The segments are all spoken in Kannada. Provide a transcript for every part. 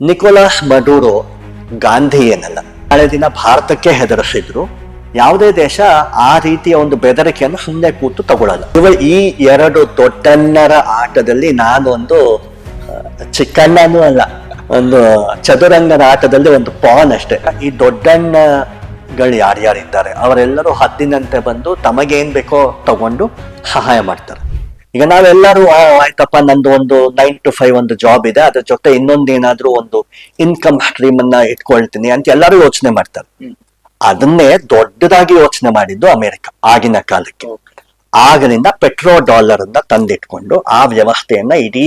ನಿಕೋಲಾಸ್ ಮಡೂರು ಗಾಂಧಿ ಏನಲ್ಲ ನಾಳೆ ದಿನ ಭಾರತಕ್ಕೆ ಹೆದರಿಸಿದ್ರು. ಯಾವುದೇ ದೇಶ ಆ ರೀತಿಯ ಒಂದು ಬೆದರಿಕೆಯನ್ನು ಸುಮ್ಮನೆ ಕೂತು ತಗೊಳ್ಳಲ್ಲ ಇವ ಈ ಎರಡು ದೊಡ್ಡಣ್ಣರ ಆಟದಲ್ಲಿ ನಾನೊಂದು ಚಿಕ್ಕಣ್ಣನೂ ಅಲ್ಲ, ಒಂದು ಚದುರಂಗದ ಆಟದಲ್ಲಿ ಒಂದು ಪಾನ್ ಅಷ್ಟೇ. ಈ ದೊಡ್ಡಣ್ಣಗಳು ಯಾರ್ಯಾರಿದ್ದಾರೆ? ಅವರೆಲ್ಲರೂ ಹದ್ದಿನಂತೆ ಬಂದು ತಮಗೇನ್ ಬೇಕೋ ತಗೊಂಡು ಸಹಾಯ ಮಾಡ್ತಾರೆ. ಈಗ ನಾವೆಲ್ಲರೂ ಆಯ್ತಪ್ಪ ನಂದು ಒಂದು ನೈನ್ ಟು ಫೈವ್ ಒಂದು ಜಾಬ್ ಇದೆ. ಅದ್ರ ಜೊತೆ ಇನ್ನೊಂದು ಏನಾದ್ರೂ ಒಂದು ಇನ್ಕಮ್ ಸ್ಟ್ರೀಮ್ ಅನ್ನ ಇಟ್ಕೊಳ್ತೀನಿ ಅಂತ ಎಲ್ಲರೂ ಯೋಚನೆ ಮಾಡ್ತಾರೆ. ಅದನ್ನೇ ದೊಡ್ಡದಾಗಿ ಯೋಚನೆ ಮಾಡಿದ್ದು ಅಮೆರಿಕ ಆಗಿನ ಕಾಲಕ್ಕೆ. ಆಗಲಿಂದ ಪೆಟ್ರೋ ಡಾಲರ್ ಅನ್ನ ತಂದಿಟ್ಕೊಂಡು ಆ ವ್ಯವಸ್ಥೆಯನ್ನ ಇಡೀ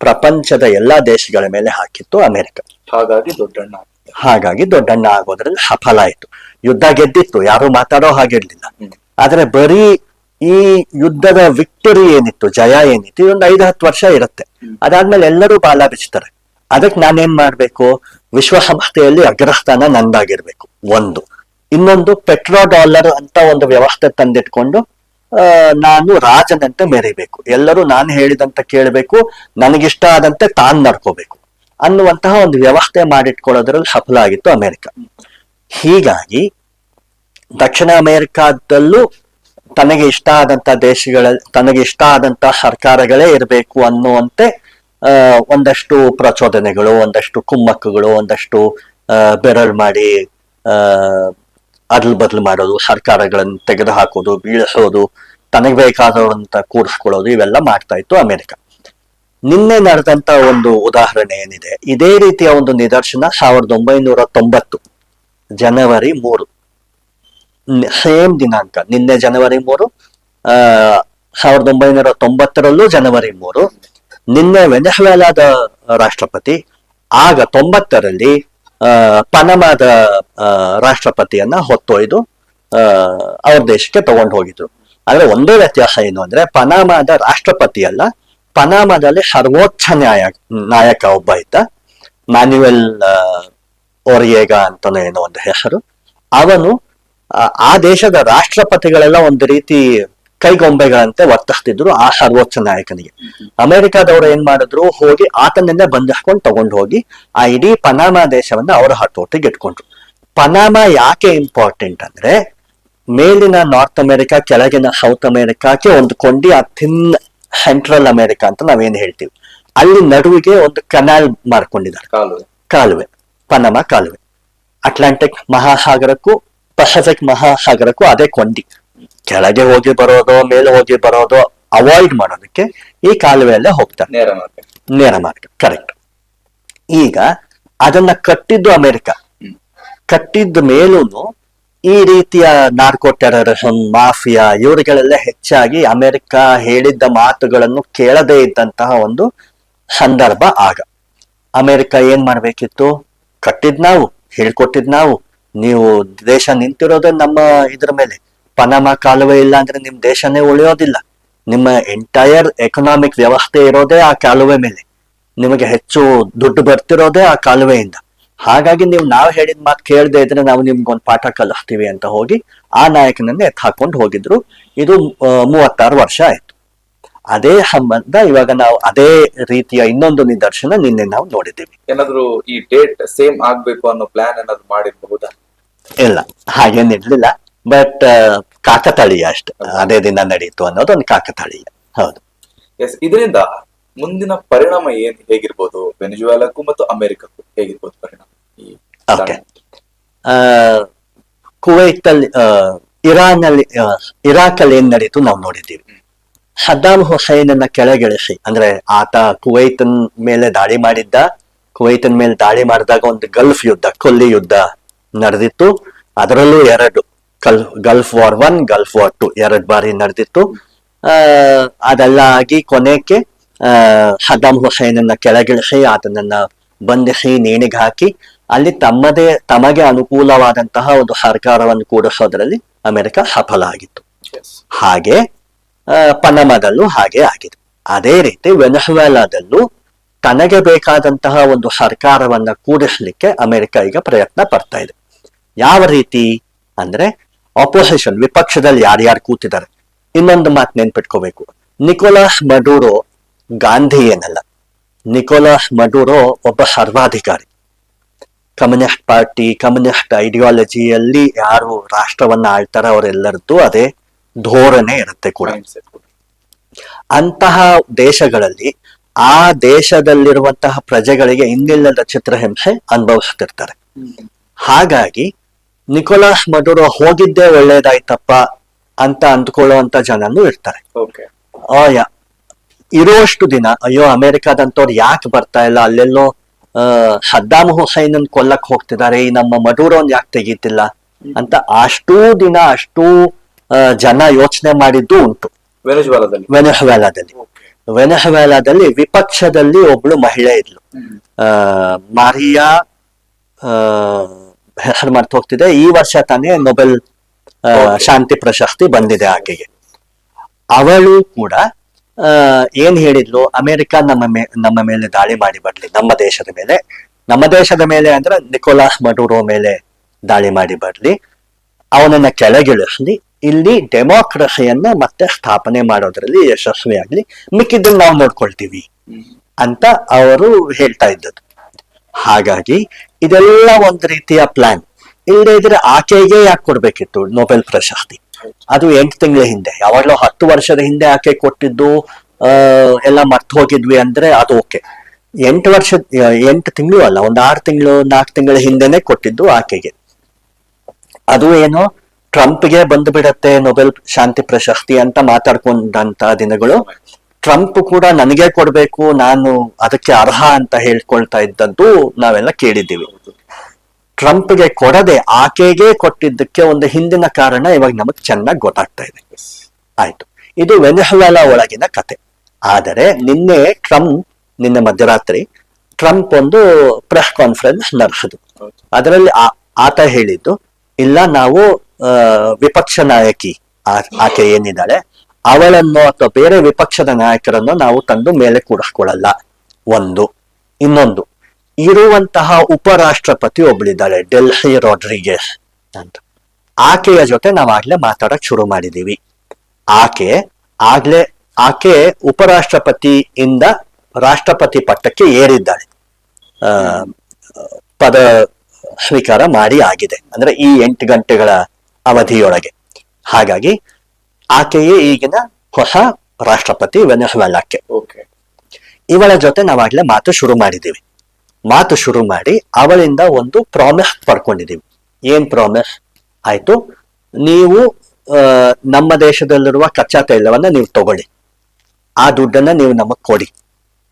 ಪ್ರಪಂಚದ ಎಲ್ಲಾ ದೇಶಗಳ ಮೇಲೆ ಹಾಕಿತ್ತು ಅಮೆರಿಕ. ಹಾಗಾಗಿ ದೊಡ್ಡಣ್ಣ ಹಾಗಾಗಿ ದೊಡ್ಡಣ್ಣ ಆಗೋದ್ರಲ್ಲಿ ಸಫಲ ಆಯ್ತು. ಯುದ್ಧ ಗೆದ್ದಿತ್ತು. ಯಾರು ಮಾತಾಡೋ ಹಾಗಿರ್ಲಿಲ್ಲ. ಆದ್ರೆ ಬರೀ ಈ ಯುದ್ಧದ ವಿಕ್ಟರಿ ಏನಿತ್ತು, ಜಯ ಏನಿತ್ತು ಇದೊಂದು ಐದು ಹತ್ತು ವರ್ಷ ಇರುತ್ತೆ. ಅದಾದ್ಮೇಲೆ ಎಲ್ಲರೂ ಬಾಲ ಬಿಚ್ತಾರೆ. ಅದಕ್ಕೆ ನಾನೇನ್ ಮಾಡ್ಬೇಕು? ವಿಶ್ವಸಂಸ್ಥೆಯಲ್ಲಿ ಅಗ್ರಸ್ಥಾನ ನಂದಾಗಿರ್ಬೇಕು, ಒಂದು. ಇನ್ನೊಂದು ಪೆಟ್ರೋ ಡಾಲರ್ ಅಂತ ಒಂದು ವ್ಯವಸ್ಥೆ ತಂದಿಟ್ಕೊಂಡು ನಾನು ರಾಜನಂತೆ ಮೆರಿಬೇಕು. ಎಲ್ಲರೂ ನಾನು ಹೇಳಿದಂತ ಕೇಳಬೇಕು, ನನಗಿಷ್ಟ ಆದಂತೆ ತಾನ್ ನಡ್ಕೋಬೇಕು. ಅನ್ನುವಂತಹ ಒಂದು ವ್ಯವಸ್ಥೆ ಮಾಡಿಟ್ಕೊಳ್ಳೋದ್ರಲ್ಲಿ ಸಫಲ ಆಗಿತ್ತು ಅಮೆರಿಕ. ಹೀಗಾಗಿ ದಕ್ಷಿಣ ಅಮೆರಿಕಾದಲ್ಲೂ ತನಗೆ ಇಷ್ಟ ಆದಂತ ದೇಶಗಳ, ತನಗೆ ಇಷ್ಟ ಆದಂತ ಸರ್ಕಾರಗಳೇ ಇರಬೇಕು ಅನ್ನುವಂತೆ ಒಂದಷ್ಟು ಪ್ರಚೋದನೆಗಳು, ಒಂದಷ್ಟು ಕುಮ್ಮಕ್ಕುಗಳು, ಒಂದಷ್ಟು ಬೆರಳು ಮಾಡಿ ಅದಲ್ ಬದಲು ಮಾಡೋದು ಸರ್ಕಾರಗಳನ್ನು ತೆಗೆದು ಹಾಕೋದು ಬೀಳಿಸೋದು, ತನಗೆ ಬೇಕಾದಂತ ಕೂರಿಸ್ಕೊಳ್ಳೋದು, ಇವೆಲ್ಲ ಮಾಡ್ತಾ ಇತ್ತು ಅಮೆರಿಕ. ನಿನ್ನೆ ನಡೆದಂತ ಒಂದು ಉದಾಹರಣೆ ಏನಿದೆ, ಇದೇ ರೀತಿಯ ಒಂದು ನಿದರ್ಶನ ಸಾವಿರದ ಒಂಬೈನೂರ ತೊಂಬತ್ತು, ಜನವರಿ ಮೂರು. ಸೇಮ್ ದಿನಾಂಕ. ನಿನ್ನೆ ಜನವರಿ ಮೂರು ಸಾವಿರದ ಒಂಬೈನೂರ ತೊಂಬತ್ತರಲ್ಲೂ ಜನವರಿ ಮೂರು. ನಿನ್ನೆ ವೆನೆಜುವೆಲಾದ ರಾಷ್ಟ್ರಪತಿ. ಆಗ ತೊಂಬತ್ತರಲ್ಲಿ ಪನಮಾದ ರಾಷ್ಟ್ರಪತಿಯನ್ನ ಹೊತ್ತೊಯ್ದು ಅವ್ರ ದೇಶಕ್ಕೆ ತಗೊಂಡು ಹೋಗಿದ್ರು. ಆದ್ರೆ ಒಂದೇ ವ್ಯತ್ಯಾಸ ಏನು ಅಂದ್ರೆ, ಪನಾಮಾದ ರಾಷ್ಟ್ರಪತಿ ಅಲ್ಲ ಪನಾಮಾದಲ್ಲಿ ಸರ್ವೋಚ್ಚ ನ್ಯಾಯ ನಾಯಕ ಒಬ್ಬ ಇದ್ದ. ಮ್ಯಾನ್ಯುವೆಲ್ ಓರಿಯೇಗ ಅಂತಾನೆ ಏನೋ ಒಂದು ಹೆಸರು. ಅವನು ಆ- ಆ ದೇಶದ ರಾಷ್ಟ್ರಪತಿಗಳೆಲ್ಲ ಒಂದು ರೀತಿ ಕೈಗೊಂಬೆಗಳಂತೆ ವರ್ತಿಸ್ತಿದ್ರು ಆ ಸರ್ವೋಚ್ಚ ನಾಯಕನಿಗೆ. ಅಮೆರಿಕಾದವರು ಏನ್ ಮಾಡಿದ್ರು? ಹೋಗಿ ಆತನನ್ನೇ ಬಂಧಿಸ್ಕೊಂಡು ತಗೊಂಡು ಹೋಗಿ ಆ ಇಡೀ ಪನಾಮಾ ದೇಶವನ್ನ ಅವರ ಹತೋಟಿಗೆ ಇಟ್ಕೊಂಡ್ರು. ಪನಾಮಾ ಯಾಕೆ ಇಂಪಾರ್ಟೆಂಟ್ ಅಂದ್ರೆ ಮೇಲಿನ ನಾರ್ತ್ ಅಮೆರಿಕಾ ಕೆಳಗಿನ ಸೌತ್ ಅಮೆರಿಕಾಕ್ಕೆ ಒಂದು ಕೊಂಡಿ ಆ ಥಿನ್ ಸೆಂಟ್ರಲ್ ಅಮೆರಿಕಾ ಅಂತ ನಾವೇನ್ ಹೇಳ್ತೀವಿ. ಅಲ್ಲಿ ನಡುವಿಗೆ ಒಂದು ಕನಾಲ್ ಮಾಡ್ಕೊಂಡಿದ್ದಾರೆ. ಕಾಲುವೆ. ಕಾಲುವೆ. ಪನಮ ಕಾಲುವೆ. ಅಟ್ಲಾಂಟಿಕ್ ಮಹಾಸಾಗರಕ್ಕೂ ಪೆಸಿಫಿಕ್ ಮಹಾಸಾಗರಕ್ಕೂ ಅದೇ ಕೊಂಡಿ. ಕೆಳಗೆ ಹೋಗಿ ಬರೋದು ಮೇಲೆ ಹೋಗಿ ಬರೋದು ಅವಾಯ್ಡ್ ಮಾಡೋದಕ್ಕೆ ಈ ಕಾಲುವೆಯಲ್ಲೇ ಹೋಗ್ತಾರೆ. ನೇರ ಮಾರ್ಗ. ನೇರ ಮಾರ್ಗ ಕರೆಕ್ಟ್ ಈಗ ಅದನ್ನ ಕಟ್ಟಿದ್ದು ಅಮೆರಿಕ. ಕಟ್ಟಿದ್ದ ಮೇಲೂ ಈ ರೀತಿಯ ನಾರ್ಕೋ ಟೆರರಿಸಂ ಮಾಫಿಯಾ ಇವರುಗಳೆಲ್ಲ ಹೆಚ್ಚಾಗಿ ಅಮೆರಿಕ ಹೇಳಿದ್ದ ಮಾತುಗಳನ್ನು ಕೇಳದೇ ಇದ್ದಂತಹ ಒಂದು ಸಂದರ್ಭ ಆಗ. ಅಮೆರಿಕ ಏನ್ ಮಾಡ್ಬೇಕಿತ್ತು? ಕಟ್ಟಿದ್ ನಾವು ಹೇಳ್ಕೊಟ್ಟಿದ್ ನಾವು. ನೀವು ದೇಶ ನಿಂತಿರೋದೇ ನಮ್ಮ ಇದ್ರ ಮೇಲೆ. ಪನಾಮ ಕಾಲುವೆ ಇಲ್ಲ ಅಂದ್ರೆ ನಿಮ್ ದೇಶನೇ ಉಳಿಯೋದಿಲ್ಲ. ನಿಮ್ಮ ಎಂಟೈರ್ ಎಕನಾಮಿಕ್ ವ್ಯವಸ್ಥೆ ಇರೋದೇ ಆ ಕಾಲುವೆ ಮೇಲೆ. ನಿಮಗೆ ಹೆಚ್ಚು ದುಡ್ಡು ಬರ್ತಿರೋದೇ ಆ ಕಾಲುವೆಯಿಂದ. ಹಾಗಾಗಿ ನೀವು ನಾವು ಹೇಳಿದ ಮಾತು ಕೇಳದೆ ಇದ್ರೆ ನಾವು ನಿಮ್ಗೊಂದು ಪಾಠ ಕಲಿಸ್ತೀವಿ ಅಂತ ಹೋಗಿ ಆ ನಾಯಕನನ್ನ ಎತ್ ಹಾಕೊಂಡು ಹೋಗಿದ್ರು. ಇದು ಮೂವತ್ತಾರು ವರ್ಷ ಆಯ್ತು. ಅದೇ ಸಂಬಂಧ ಇವಾಗ ನಾವು ಅದೇ ರೀತಿಯ ಇನ್ನೊಂದು ನಿದರ್ಶನ ನಿನ್ನೆ ನಾವು ನೋಡಿದ್ದೀವಿ. ಏನಾದ್ರು ಈ ಡೇಟ್ ಸೇಮ್ ಆಗ್ಬೇಕು ಅನ್ನೋ ಪ್ಲಾನ್ ಏನಾದ್ರು ಮಾಡಿರ್ಬಹುದಾ? ಇಲ್ಲ ಹಾಗೇನಿರ್ಲಿಲ್ಲ ಬಟ್ ಕಾಕತಾಳೀಯ ಅಷ್ಟೆ. ಅದೇ ದಿನ ನಡೆಯಿತು ಅನ್ನೋದು ಒಂದು ಕಾಕತಾಳೀಯ. ಹೌದು. ಎಸ್ ಇದರಿಂದ ಮುಂದಿನ ಪರಿಣಾಮ ಏನ್ ಹೇಗಿರ್ಬೋದು? ವೆನಿಜುವೆಲಾಕ್ಕೂ ಮತ್ತು ಅಮೆರಿಕಕ್ಕೂ ಹೇಗಿರ್ಬೋದು ಪರಿಣಾಮ? ಓಕೆ ಕುವೈತ್ ಅಲ್ಲಿ ಇರಾನ್ ಅಲ್ಲಿ ಇರಾಕ್ ಅಲ್ಲಿ ಏನ್ ನಡೀತು ನಾವು ನೋಡಿದ್ದೀವಿ. ಸದ್ದಾಮ್ ಹುಸೈನನ್ನ ಕೆಳಗಿಳಿಸಿ ಅಂದ್ರೆ ಆತ ಕುವೈತನ್ ಮೇಲೆ ದಾಳಿ ಮಾಡಿದ್ದ ಕುವೈತನ್ ಮೇಲೆ ದಾಳಿ ಮಾಡಿದಾಗ ಒಂದು ಗಲ್ಫ್ ಯುದ್ಧ ಕೊಲ್ಲಿ ಯುದ್ಧ ನಡೆದಿತ್ತು. ಅದರಲ್ಲೂ ಎರಡು ಕಲ್ Gulf war one Gulf war two ಎರಡು ಬಾರಿ ನಡೆದಿತ್ತು. ಆ ಅದೆಲ್ಲ ಆಗಿ ಕೊನೆಗೆ ಸದ್ದಾಮ್ ಹುಸೈನನ್ನ ಕೆಳಗಿಳಿಸಿ ಆತನನ್ನ ಬಂಧಿಸಿ ನೇಣಿಗೆ ಹಾಕಿ ಅಲ್ಲಿ ತಮ್ಮದೇ ತಮಗೆ ಅನುಕೂಲವಾದಂತಹ ಒಂದು ಸರ್ಕಾರವನ್ನು ಕೂಡಿಸೋದ್ರಲ್ಲಿ ಅಮೆರಿಕ ಸಫಲ ಆಗಿತ್ತು. ಹಾಗೆ ಪನಮದಲ್ಲೂ ಹಾಗೆ ಆಗಿದೆ. ಅದೇ ರೀತಿ ವೆನಸುವೆಲಾದಲ್ಲೂ ತನಗೆ ಬೇಕಾದಂತಹ ಒಂದು ಸರ್ಕಾರವನ್ನ ಕೂಡಿಸ್ಲಿಕ್ಕೆ ಅಮೆರಿಕ ಈಗ ಪ್ರಯತ್ನ ಪಡ್ತಾ ಇದೆ. ಯಾವ ರೀತಿ ಅಂದ್ರೆ ಆಪೋಸಿಷನ್ ವಿಪಕ್ಷದಲ್ಲಿ ಯಾರ್ಯಾರು ಕೂತಿದ್ದಾರೆ? ಇನ್ನೊಂದು ಮಾತು ನೆನ್ಪಿಟ್ಕೋಬೇಕು. ನಿಕೋಲಾಸ್ ಮಡೂರೋ ಗಾಂಧಿ ಏನಲ್ಲ. ನಿಕೋಲಾಸ್ ಮಡೂರೋ ಒಬ್ಬ ಸರ್ವಾಧಿಕಾರಿ. ಕಮ್ಯುನಿಸ್ಟ್ ಪಾರ್ಟಿ, ಕಮ್ಯುನಿಸ್ಟ್ ಐಡಿಯಾಲಜಿಯಲ್ಲಿ ಯಾರು ರಾಷ್ಟ್ರವನ್ನ ಆಳ್ತಾರ ಅವರೆಲ್ಲರದ್ದು ಅದೇ ಧೋರಣೆ ಇರುತ್ತೆ ಕೂಡ. ಅಂತಹ ದೇಶಗಳಲ್ಲಿ ಆ ದೇಶದಲ್ಲಿರುವಂತಹ ಪ್ರಜೆಗಳಿಗೆ ಇನ್ನಿಲ್ಲದ ಚಿತ್ರಹಿಂಸೆ ಅನುಭವಿಸ್ತಿರ್ತಾರೆ. ಹಾಗಾಗಿ ನಿಕೋಲಾಸ್ ಮಡುರೋ ಹೋಗಿದ್ದೇ ಒಳ್ಳೇದಾಯ್ತಪ್ಪ ಅಂತ ಅಂದ್ಕೊಳ್ಳುವಂತ ಜನನು ಇರ್ತಾರೆ. ಆಯಾ ಆಯ ಇರುವಷ್ಟು ದಿನ ಅಯ್ಯೋ ಅಮೆರಿಕಾದಂತವ್ರು ಯಾಕೆ ಬರ್ತಾ ಇಲ್ಲ? ಅಲ್ಲೆಲ್ಲೋ ಸದ್ದಾಮ್ ಹುಸೈನ್ ಕೊಲ್ಲಕ್ ಹೋಗ್ತಿದ್ದಾರೆ ಈ ನಮ್ಮ ಮಡೂರೋನ್ ಯಾಕೆ ತೆಗೀತಿಲ್ಲ ಅಂತ ಅಷ್ಟೂ ದಿನ ಅಷ್ಟೂ ಜನ ಯೋಚನೆ ಮಾಡಿದ್ದು ಉಂಟು. ವೆನೆಹುವೆಲಾದಲ್ಲಿ. ವೆನೆಹುವೆಲಾದಲ್ಲಿ ವಿಪಕ್ಷದಲ್ಲಿ ಒಬ್ಳು ಮಹಿಳೆ ಇದ್ಲು. ಮಾರಿಯಾ ಹೆಸರು ಮರ್ತು ಹೋಗ್ತಿದೆ. ಈ ವರ್ಷ ತಾನೇ ನೊಬೆಲ್ ಶಾಂತಿ ಪ್ರಶಸ್ತಿ ಬಂದಿದೆ ಆಕೆಗೆ. ಅವಳು ಕೂಡ ಏನ್ ಹೇಳಿದ್ಲು? ಅಮೆರಿಕ ನಮ್ಮ ಮೇ ನಮ್ಮ ಮೇಲೆ ದಾಳಿ ಮಾಡಿ ಬರ್ಲಿ ನಮ್ಮ ದೇಶದ ಮೇಲೆ. ನಮ್ಮ ದೇಶದ ಮೇಲೆ ಅಂದ್ರೆ ನಿಕೋಲಾಸ್ ಮಡೂರೋ ಮೇಲೆ ದಾಳಿ ಮಾಡಿ ಬರ್ಲಿ. ಅವನನ್ನ ಕೆಳಗಿಳಿಸ್ಲಿ. ಇಲ್ಲಿ ಡೆಮೋಕ್ರಸಿಯನ್ನ ಮತ್ತೆ ಸ್ಥಾಪನೆ ಮಾಡೋದ್ರಲ್ಲಿ ಯಶಸ್ವಿಯಾಗ್ಲಿ. ಮಿಕ್ಕಿದ್ದನ್ನ ನಾವು ನೋಡ್ಕೊಳ್ತೀವಿ ಅಂತ ಅವರು ಹೇಳ್ತಾ ಇದ್ದದ್ದು. ಹಾಗಾಗಿ ಇದೆಲ್ಲ ಒಂದ್ ರೀತಿಯ ಪ್ಲಾನ್ ಇಲ್ಲದೆ ಇದ್ರೆ ಆಕೆಗೆ ಯಾಕೆ ಕೊಡ್ಬೇಕಿತ್ತು ನೊಬೆಲ್ ಪ್ರಶಸ್ತಿ? ಅದು ಎಂಟು ತಿಂಗಳ ಹಿಂದೆ, ಯಾವಾಗಲೂ ಹತ್ತು ವರ್ಷದ ಹಿಂದೆ ಆಕೆ ಕೊಟ್ಟಿದ್ದು ಎಲ್ಲ ಮರ್ತು ಹೋಗಿದ್ವಿ ಅಂದ್ರೆ ಅದು ಓಕೆ. ಎಂಟು ವರ್ಷ ಎಂಟು ತಿಂಗಳು ಅಲ್ಲ, ಒಂದು ಆರು ತಿಂಗಳು, ನಾಲ್ಕು ತಿಂಗಳ ಹಿಂದೆನೆ ಕೊಟ್ಟಿದ್ದು ಆಕೆಗೆ. ಅದು ಏನು ಟ್ರಂಪ್ಗೆ ಬಂದು ಬಿಡತ್ತೆ ನೊಬೆಲ್ ಶಾಂತಿ ಪ್ರಶಸ್ತಿ ಅಂತ ಮಾತಾಡ್ಕೊಂಡಂತ ದಿನಗಳು. ಟ್ರಂಪ್ ಕೂಡ ನನಗೆ ಕೊಡಬೇಕು, ನಾನು ಅದಕ್ಕೆ ಅರ್ಹ ಅಂತ ಹೇಳ್ಕೊಳ್ತಾ ಇದ್ದದ್ದು ನಾವೆಲ್ಲ ಕೇಳಿದ್ದೀವಿ. ಟ್ರಂಪ್ಗೆ ಕೊಡದೆ ಆಕೆಗೆ ಕೊಟ್ಟಿದ್ದಕ್ಕೆ ಒಂದು ಹಿಂದಿನ ಕಾರಣ ಇವಾಗ ನಮಗ್ ಚೆನ್ನಾಗಿ ಗೊತ್ತಾಗ್ತಾ ಇದೆ. ಆಯ್ತು. ಇದು ವೆನಹಲ ಒಳಗಿನ ಕತೆ. ಆದರೆ ನಿನ್ನೆ ಟ್ರಂಪ್ ನಿನ್ನೆ ಮಧ್ಯರಾತ್ರಿ ಟ್ರಂಪ್ ಒಂದು ಪ್ರೆಸ್ ಕಾನ್ಫರೆನ್ಸ್ ನಡೆಸಿದ್ರು. ಅದರಲ್ಲಿ ಆತ ಹೇಳಿದ್ದು, ಇಲ್ಲ ನಾವು ವಿಪಕ್ಷ ನಾಯಕಿ ಆಕೆ ಏನಿದ್ದಾಳೆ ಅವಳನ್ನು ಅಥವಾ ಬೇರೆ ವಿಪಕ್ಷದ ನಾಯಕರನ್ನು ನಾವು ತಂದು ಮೇಲೆ ಕೂಡಿಸ್ಕೊಳ್ಳಲ್ಲ. ಒಂದು. ಇನ್ನೊಂದು. ಇರುವಂತಹ ಉಪರಾಷ್ಟ್ರಪತಿ ಒಬ್ಳಿದ್ದಾಳೆ, ಡೆಲ್ಹಿ ರಾಡ್ರಿಗೇಸ್ ಅಂತ. ಆಕೆಯ ಜೊತೆ ನಾವು ನಾವಾಗ್ಲೇ ಮಾತಾಡಕ್ ಶುರು ಮಾಡಿದೀವಿ. ಆಕೆ ಆಗ್ಲೇ, ಆಕೆ ಉಪರಾಷ್ಟ್ರಪತಿ ಇಂದ ರಾಷ್ಟ್ರಪತಿ ಪಟ್ಟಕ್ಕೆ ಏರಿದ್ದಾಳೆ. ಪದ ಸ್ವೀಕಾರ ಮಾಡಿ ಆಗಿದೆ. ಅಂದ್ರೆ ಈ ಎಂಟು ಗಂಟೆಗಳ ಅವಧಿಯೊಳಗೆ. ಹಾಗಾಗಿ ಆಕೆಯೇ ಈಗಿನ ಹೊಸ ರಾಷ್ಟ್ರಪತಿ ವೆನೆಜುವೆಲಾಕ್ಕೆ. Okay. ಇವಳ ಜೊತೆ ನಾವಾಗ್ಲೇ ಮಾತು ಶುರು ಮಾಡಿದ್ದೀವಿ ಮಾತು ಶುರು ಮಾಡಿ ಅವಳಿಂದ ಒಂದು ಪ್ರಾಮಿಸ್ ಪಡ್ಕೊಂಡಿದ್ದೀವಿ ಏನ್ ಪ್ರಾಮಿಸ್ ಆಯ್ತು ನೀವು ನಮ್ಮ ದೇಶದಲ್ಲಿರುವ ಕಚ್ಚಾ ತೈಲವನ್ನ ನೀವು ತಗೊಳ್ಳಿ. ಆ ದುಡ್ಡನ್ನ ನೀವು ನಮಗ್ ಕೊಡಿ.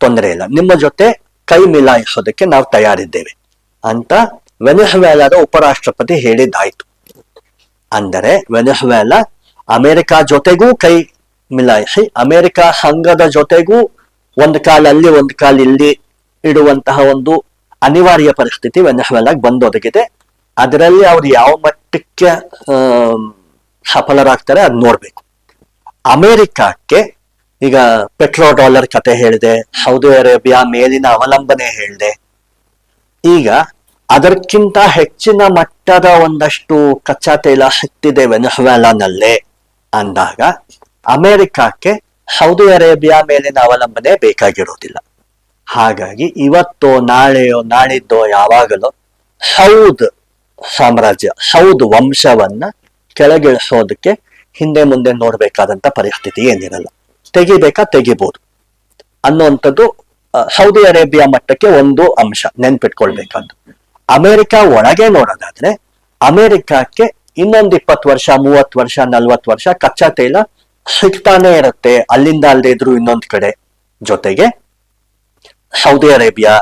ತೊಂದರೆ ಇಲ್ಲ. ನಿಮ್ಮ ಜೊತೆ ಕೈ ಮಿಲಾಯಿಸೋದಕ್ಕೆ ನಾವು ತಯಾರಿದ್ದೇವೆ ಅಂತ ವೆನೆಜುವೆಲಾದ ಉಪರಾಷ್ಟ್ರಪತಿ ಹೇಳಿದ್ದಾಯ್ತು. ಅಂದರೆ ವೆನೆಜುವೆಲಾ ಅಮೆರಿಕ ಜೊತೆಗೂ ಕೈ ಮಿಲಾಯಿಸಿ, ಅಮೆರಿಕ ಸಂಘದ ಜೊತೆಗೂ ಒಂದು ಕಾಲ ಅಲ್ಲಿ, ಒಂದು ಕಾಲ ಇಲ್ಲಿ ಇಡುವಂತಹ ಒಂದು ಅನಿವಾರ್ಯ ಪರಿಸ್ಥಿತಿ ವೆನೆಜುವೆಲಾಗ್ ಬಂದೊದಗಿದೆ. ಅದರಲ್ಲಿ ಅವ್ರು ಯಾವ ಮಟ್ಟಕ್ಕೆ ಸಫಲರಾಗ್ತಾರೆ ಅದು ನೋಡ್ಬೇಕು. ಅಮೆರಿಕಕ್ಕೆ ಈಗ ಪೆಟ್ರೋ ಡಾಲರ್ ಕತೆ ಹೇಳಿದೆ, ಸೌದಿ ಅರೇಬಿಯಾ ಮೇಲಿನ ಅವಲಂಬನೆ ಹೇಳಿದೆ. ಈಗ ಅದಕ್ಕಿಂತ ಹೆಚ್ಚಿನ ಮಟ್ಟದ ಒಂದಷ್ಟು ಕಚ್ಚಾ ತೈಲ ಸಿಕ್ತಿದೆ ವೆನೆಜುವೆಲಾನಲ್ಲೇ ಅಂದಾಗ ಅಮೆರಿಕಕ್ಕೆ ಸೌದಿ ಅರೇಬಿಯಾ ಮೇಲಿನ ಅವಲಂಬನೆ ಬೇಕಾಗಿರೋದಿಲ್ಲ ಹಾಗಾಗಿ ಇವತ್ತೋ ನಾಳೆಯೋ ನಾಳಿದ್ದೋ ಯಾವಾಗಲೋ ಸೌದ್ ಸಾಮ್ರಾಜ್ಯ, ಸೌದ್ ವಂಶವನ್ನ ಕೆಳಗಿಳಿಸೋದಕ್ಕೆ ಹಿಂದೆ ಮುಂದೆ ನೋಡಬೇಕಾದಂತ ಪರಿಸ್ಥಿತಿ ಏನಿರಲ್ಲ. ತೆಗಿಬೇಕಾ ತೆಗಿಬಹುದು ಅನ್ನುವಂಥದ್ದು ಸೌದಿ ಅರೇಬಿಯಾ ಮಟ್ಟಕ್ಕೆ ಒಂದು ಅಂಶ ನೆನ್ಪಿಟ್ಕೊಳ್ಬೇಕಾದ್ದು. ಅಮೆರಿಕ ಒಳಗೆ ನೋಡೋದಾದ್ರೆ ಅಮೆರಿಕಕ್ಕೆ ಇನ್ನೊಂದು ಇಪ್ಪತ್ತು ವರ್ಷ, ಮೂವತ್ತು ವರ್ಷ, ನಲ್ವತ್ತು ವರ್ಷ ಕಚ್ಚಾ ತೈಲ ಸಿಗ್ತಾನೆ ಇರುತ್ತೆ. ಅಲ್ಲಿಂದ ಅಲ್ಲದೆ ಇದ್ರು ಇನ್ನೊಂದ್ ಕಡೆ ಜೊತೆಗೆ ಸೌದಿ ಅರೇಬಿಯಾ,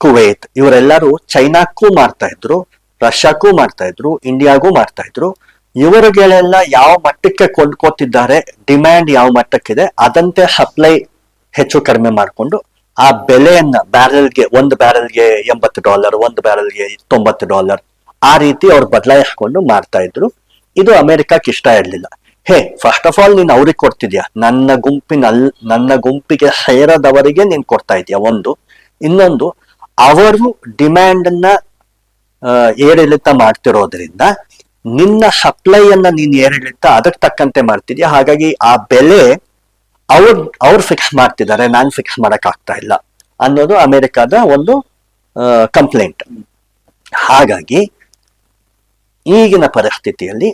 ಕುವೈತ್ ಇವರೆಲ್ಲರೂ ಚೈನಾಕ್ಕೂ ಮಾಡ್ತಾ ಇದ್ರು, ರಷ್ಯಾಕ್ಕೂ ಮಾಡ್ತಾ ಇದ್ರು, ಇಂಡಿಯಾಗೂ ಮಾಡ್ತಾ ಇದ್ರು. ಇವರುಗಳೆಲ್ಲ ಯಾವ ಮಟ್ಟಕ್ಕೆ ಕೊಂಡ್ಕೋತಿದ್ದಾರೆ, ಡಿಮ್ಯಾಂಡ್ ಯಾವ ಮಟ್ಟಕ್ಕಿದೆ, ಅದಂತೆ ಸಪ್ಲೈ ಹೆಚ್ಚು ಕಡಿಮೆ ಮಾಡಿಕೊಂಡು ಆ ಬೆಲೆಯನ್ನ ಬ್ಯಾರೆಲ್ಗೆ, ಒಂದು ಬ್ಯಾರೆಲ್ಗೆ ಎಂಬತ್ತು ಡಾಲರ್, ಒಂದು ಬ್ಯಾರೆಲ್ಗೆ ತೊಂಬತ್ತು ಡಾಲರ್ ಆ ರೀತಿ ಅವ್ರು ಬದಲಾಯಿಸ್ಕೊಂಡು ಮಾಡ್ತಾ ಇದ್ರು. ಇದು ಅಮೆರಿಕಕ್ಕೆ ಇಷ್ಟ ಇರಲಿಲ್ಲ. ಹೇ ಫಸ್ಟ್ ಆಫ್ ಆಲ್ ನೀನ್ ಅವ್ರಿಗೆ ಕೊಡ್ತಿದ್ಯಾ? ನನ್ನ ಗುಂಪಿನ ನನ್ನ ಗುಂಪಿಗೆ ಸೇರದವರಿಗೆ ನೀನ್ ಕೊಡ್ತಾ ಇದೀಯ? ಒಂದು. ಇನ್ನೊಂದು, ಅವರು ಡಿಮ್ಯಾಂಡ್ ಅನ್ನ ಏರಿಳಿತ ಮಾಡ್ತಿರೋದ್ರಿಂದ ನಿನ್ನ ಸಪ್ಲೈಯನ್ನ ನೀನ್ ಏರಿಳಿತ ಅದಕ್ಕೆ ತಕ್ಕಂತೆ ಮಾಡ್ತಿದ್ಯಾ? ಹಾಗಾಗಿ ಆ ಬೆಲೆ ಅವ್ರ, ಅವ್ರು ಫಿಕ್ಸ್ ಮಾಡ್ತಿದ್ದಾರೆ. ನಾನ್ ಫಿಕ್ಸ್ ಮಾಡಕ್ ಆಗ್ತಾ ಇಲ್ಲ ಅನ್ನೋದು ಅಮೆರಿಕದ ಒಂದು ಕಂಪ್ಲೇಂಟ್ ಹಾಗಾಗಿ ಈಗಿನ ಪರಿಸ್ಥಿತಿಯಲ್ಲಿ